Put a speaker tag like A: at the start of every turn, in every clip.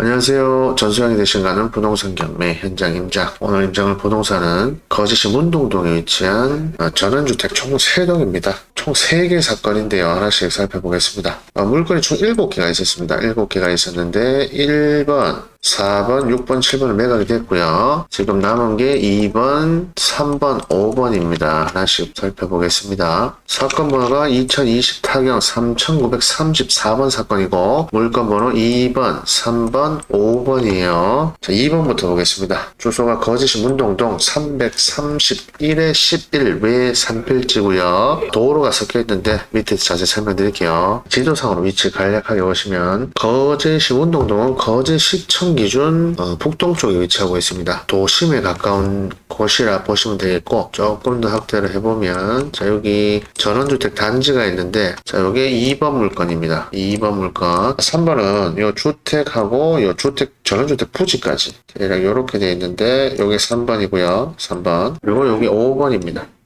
A: 안녕하세요. 전수영이 되신가는 부동산 경매 현장 임장. 오늘 임장을 부동산은 거제시 문동동에 위치한 어, 전원주택 총 3동입니다. 총 3개 사건인데요. 하나씩 살펴보겠습니다. 어, 물건이 총 7개가 있었습니다. 7개가 있었는데 1번, 4번, 6번, 7번은 매각이 됐고요. 지금 남은 게 2번, 3번, 5번입니다. 하나씩 살펴보겠습니다. 사건 번호가 2020 타경 3934번 사건이고 물건 번호 2번, 3번, 5번이에요. 자, 2번부터 보겠습니다. 주소가 거제시 문동동 331에 11 외 산필지고요. 도로가 섞여 있는데 밑에서 자세히 설명드릴게요. 지도상으로 위치 간략하게 보시면 거제시 문동동은 거제시청 기준 어, 북동 쪽에 위치하고 있습니다. 도심에 가까운 곳이라 보시면 되겠고 조금 더 확대를 해보면 자 여기 전원주택 단지가 있는데 자 요게 2번 물건입니다. 2번 물건 3번은 요 주택하고 요 주택 전원주택 부지까지 대략 이렇게 되어 있는데 요게 3번이고요. 3번 그리고 여기 5번입니다.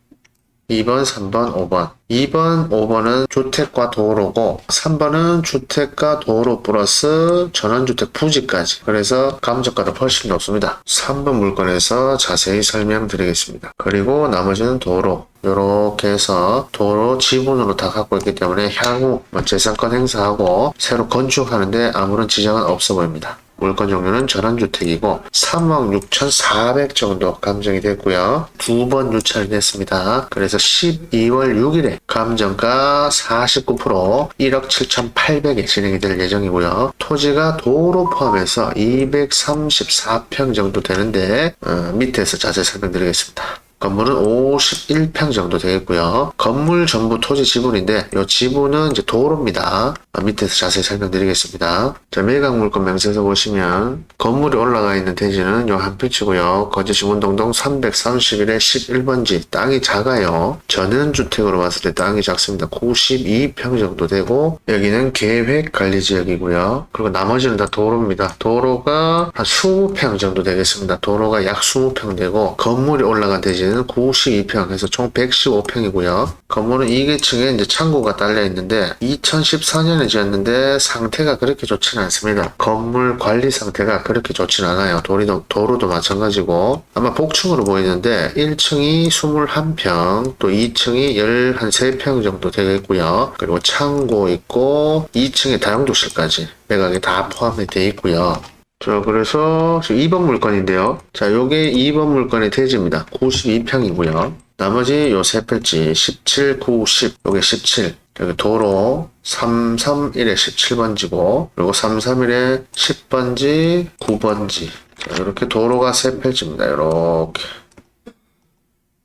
A: 2번, 3번, 5번. 2번, 5번은 주택과 도로고 3번은 주택과 도로 플러스 전원주택 부지까지. 그래서 감정가도 훨씬 높습니다. 3번 물건에서 자세히 설명드리겠습니다. 그리고 나머지는 도로. 이렇게 해서 도로 지분으로 다 갖고 있기 때문에 향후 뭐 재산권 행사하고 새로 건축하는데 아무런 지장은 없어 보입니다. 물건 종류는 전원주택이고 3억 6,400 정도 감정이 됐고요. 두 번 유찰이 됐습니다. 그래서 12월 6일에 감정가 49% 1억 7,800에 진행이 될 예정이고요. 토지가 도로 포함해서 234평 정도 되는데 어, 밑에서 자세히 설명드리겠습니다. 건물은 51평 정도 되겠고요. 건물 전부 토지 지분인데 이 지분은 이제 도로입니다. 아, 밑에서 자세히 설명드리겠습니다. 자, 매각 물건 명세서 보시면 건물이 올라가 있는 대지는 요 한 필지고요. 거제시 문동동 331에 11번지 땅이 작아요. 전원주택으로 봤을 때 땅이 작습니다. 92평 정도 되고 여기는 계획관리지역이고요. 그리고 나머지는 다 도로입니다. 도로가 한 20평 정도 되겠습니다. 도로가 약 20평 되고 건물이 올라간 대지는 92평 해서 총 115평이고요. 건물은 2계층에 이제 창고가 딸려 있는데 2014년에 지었는데 상태가 그렇게 좋지는 않습니다. 건물 관리 상태가 그렇게 좋지는 않아요. 도리도, 도로도 마찬가지고 아마 복층으로 보이는데 1층이 21평 또 2층이 13평 정도 되겠고요. 그리고 창고 있고 2층에 다용도실까지 매각이 다 포함이 되어 있고요. 자, 그래서 지금 2번 물건인데요. 자, 요게 2번 물건의 대지입니다. 92평이고요. 나머지 요세 필지 17, 9, 10. 요게 17. 여기 도로 331에 17번지고 그리고 331에 10번지, 9번지. 자, 이렇게 도로가 세 필지입니다. 이렇게.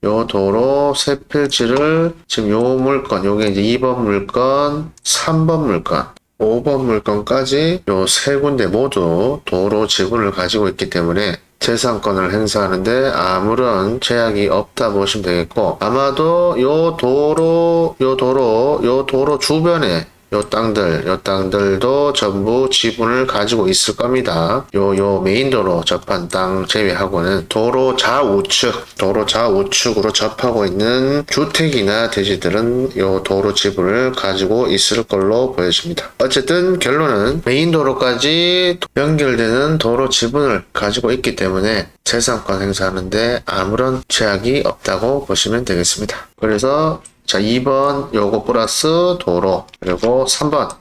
A: 요 도로 세 필지를 지금 요 물건, 요게 이제 2번 물건, 3번 물건, 5번 물건까지 요 세 군데 모두 도로 지분을 가지고 있기 때문에 재산권을 행사하는데 아무런 제약이 없다 보시면 되겠고 아마도 요 도로 요 도로 요 도로 주변에 요 땅들, 요 땅들도 전부 지분을 가지고 있을 겁니다. 요, 요 메인도로 접한 땅 제외하고는 도로 좌우측, 도로 좌우측으로 접하고 있는 주택이나 대지들은 요 도로 지분을 가지고 있을 걸로 보여집니다. 어쨌든 결론은 메인도로까지 연결되는 도로 지분을 가지고 있기 때문에 재산권 행사하는데 아무런 제약이 없다고 보시면 되겠습니다. 그래서 자, 2번 요거 플러스 도로 그리고 3번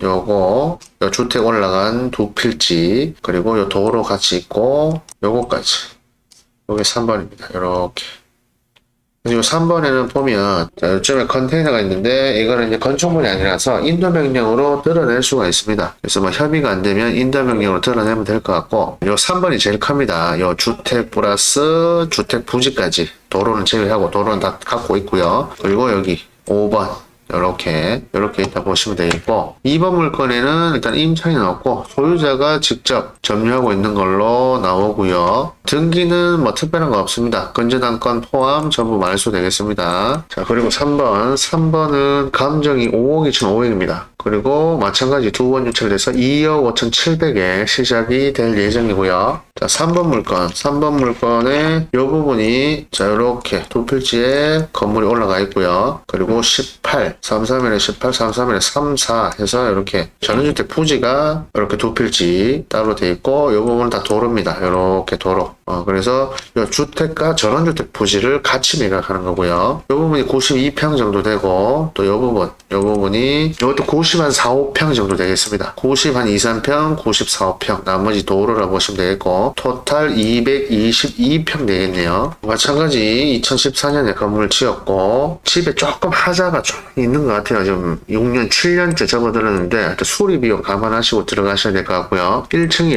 A: 요거 요 주택 올라간 두 필지 그리고 요 도로 같이 있고 요거까지 요게 3번입니다. 이렇게 그리고 3번에는 보면 자, 요즘에 컨테이너가 있는데 이거는 이제 건축물이 아니라서 인도 명령으로 드러낼 수가 있습니다. 그래서 뭐 협의가 안 되면 인도 명령으로 드러내면 될 것 같고 요 3번이 제일 큽니다. 요 주택 플러스 주택 부지까지 도로는 제외하고 도로는 다 갖고 있고요. 그리고 여기 5번 이렇게 이렇게 있다 보시면 되겠고 2번 물건에는 일단 임차인은 없고 소유자가 직접 점유하고 있는 걸로 나오고요. 등기는 뭐 특별한 거 없습니다. 건재단권 포함 전부 말소 되겠습니다. 자 그리고 3번. 3번은 감정이 5억 2,500입니다. 그리고 마찬가지 두 번 유찰돼서 2억 5,700에 시작이 될 예정이고요 자, 3번 물건. 3번 물건의 이 부분이 자, 이렇게 두 필지에 건물이 올라가 있고요. 그리고 18, 33일에 18, 33일에 34 해서 이렇게 전원주택 부지가 이렇게 두 필지 따로 돼 있고 이 부분은 다 도로입니다. 이렇게 도로. 어, 그래서 이 주택과 전원주택 부지를 같이 매각하는 거고요. 이 부분이 92평 정도 되고 또 이 부분, 이 부분이 이것도 90 한 4, 5평 정도 되겠습니다. 90 한 2, 3평, 94, 5평. 나머지 도로라고 보시면 되겠고 토탈 222평 되겠네요. 마찬가지 2014년에 건물을 지었고 집에 조금 하자가 좀 있는 것 같아요. 지금 6년, 7년째 접어들었는데 수리 비용 감안하시고 들어가셔야 될 것 같고요. 1층이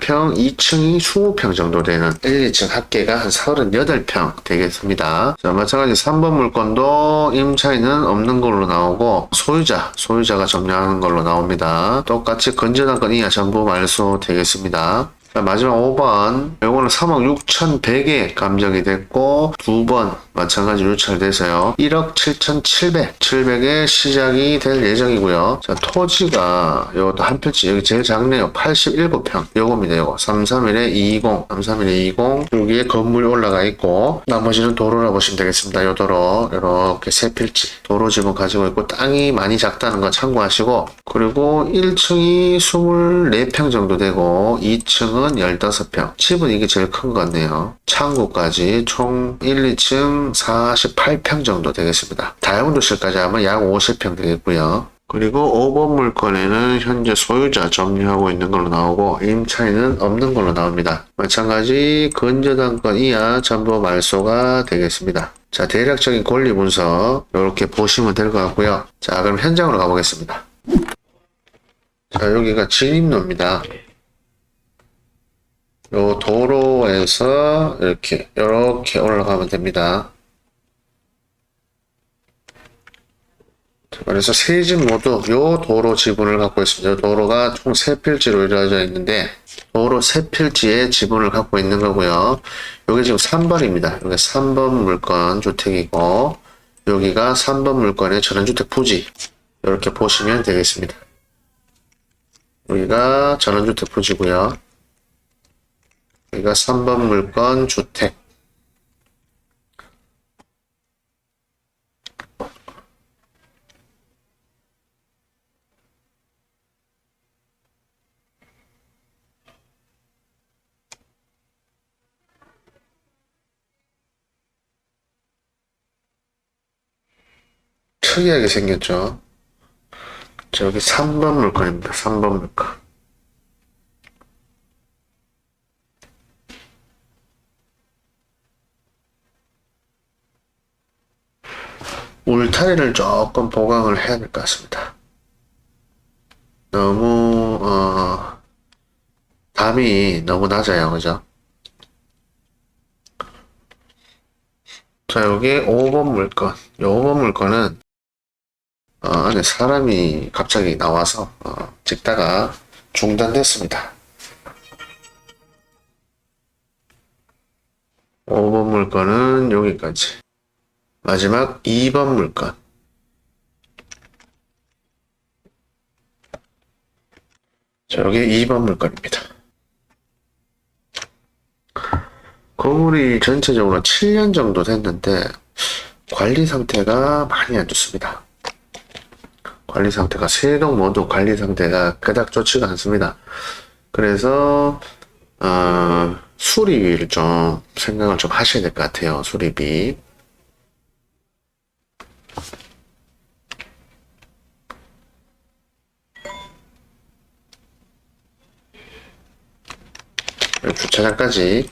A: 18평, 2층이 20평 정도 되는 1, 2층 합계가 한 38평 되겠습니다. 자, 마찬가지 3번 물건도 임차인은 없는 걸로 나오고 소유자, 소유자가 점유하는 걸로 나옵니다. 똑같이 건전한 이하 전부 말소 되겠습니다. 자, 마지막 5번. 요거는 3억 6,100에 감정이 됐고, 두번 마찬가지 유찰돼서요. 1억 7,700, 700에 시작이 될 예정이고요. 자, 토지가 요것도 한 필지, 여기 제일 작네요. 87평. 요겁니다, 요거. 331에 20, 331에 20. 여기에 건물이 올라가 있고, 나머지는 도로라 보시면 되겠습니다. 요 도로, 요렇게 세 필지. 도로 지분 가지고 있고, 땅이 많이 작다는 거 참고하시고, 그리고 1층이 24평 정도 되고, 2층은 15평. 집은 이게 제일 큰 것 같네요. 창고까지 총 1, 2층 48평 정도 되겠습니다. 다이아몬드 실까지 하면 약 50평 되겠고요. 그리고 5번 물건에는 현재 소유자 점유하고 있는 걸로 나오고 임차인은 없는 걸로 나옵니다. 마찬가지 건저당권 이하 전부 말소가 되겠습니다. 자 대략적인 권리 분석 이렇게 보시면 될 것 같고요. 자 그럼 현장으로 가보겠습니다. 자 여기가 진입로입니다. 요 도로에서 이렇게 이렇게 올라가면 됩니다. 그래서 세 집 모두 요 도로 지분을 갖고 있습니다. 요 도로가 총 세 필지로 이루어져 있는데 도로 세 필지에 지분을 갖고 있는 거고요. 여기 지금 3번입니다. 여기 3번 물건 주택이고 여기가 3번 물건의 전원주택 부지 이렇게 보시면 되겠습니다. 여기가 전원주택 부지고요. 여기가 3번 물건 주택. 특이하게 생겼죠. 저기 3번 물건입니다. 3번 물건. 울타리를 조금 보강을 해야 될 것 같습니다. 너무 어 담이 너무 낮아요, 그죠? 자, 여기 5번 물건. 이 5번 물건은 어, 안에 사람이 갑자기 나와서 어, 찍다가 중단됐습니다. 5번 물건은 여기까지. 마지막 2번 물건. 자, 여기 2번 물건입니다. 건물이 전체적으로 7년 정도 됐는데 관리 상태가 많이 안 좋습니다. 관리 상태가 세동 모두 관리 상태가 그닥 좋지가 않습니다. 그래서 어, 수리비를 좀 생각을 좀 하셔야 될 것 같아요. 수리비. 주차장까지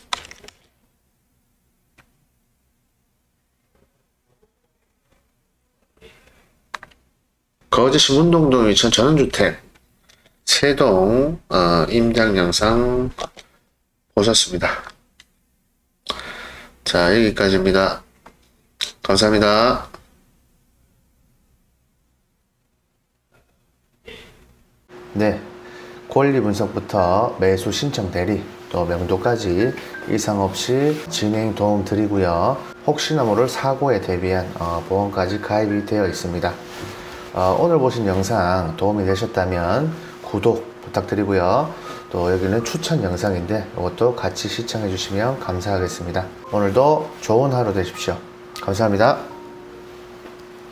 A: 거제시 문동동 위천 전원주택 세동 어, 임장 영상 보셨습니다. 자 여기까지입니다. 감사합니다.
B: 네. 권리 분석부터 매수 신청 대리 또 명도까지 이상 없이 진행 도움 드리고요. 혹시나 모를 사고에 대비한 어, 보험까지 가입이 되어 있습니다. 어, 오늘 보신 영상 도움이 되셨다면 구독, 부탁드리고요. 또 여기는 추천 영상인데 이것도 같이 시청해 주시면 감사하겠습니다. 오늘도 좋은 하루 되십시오. 감사합니다.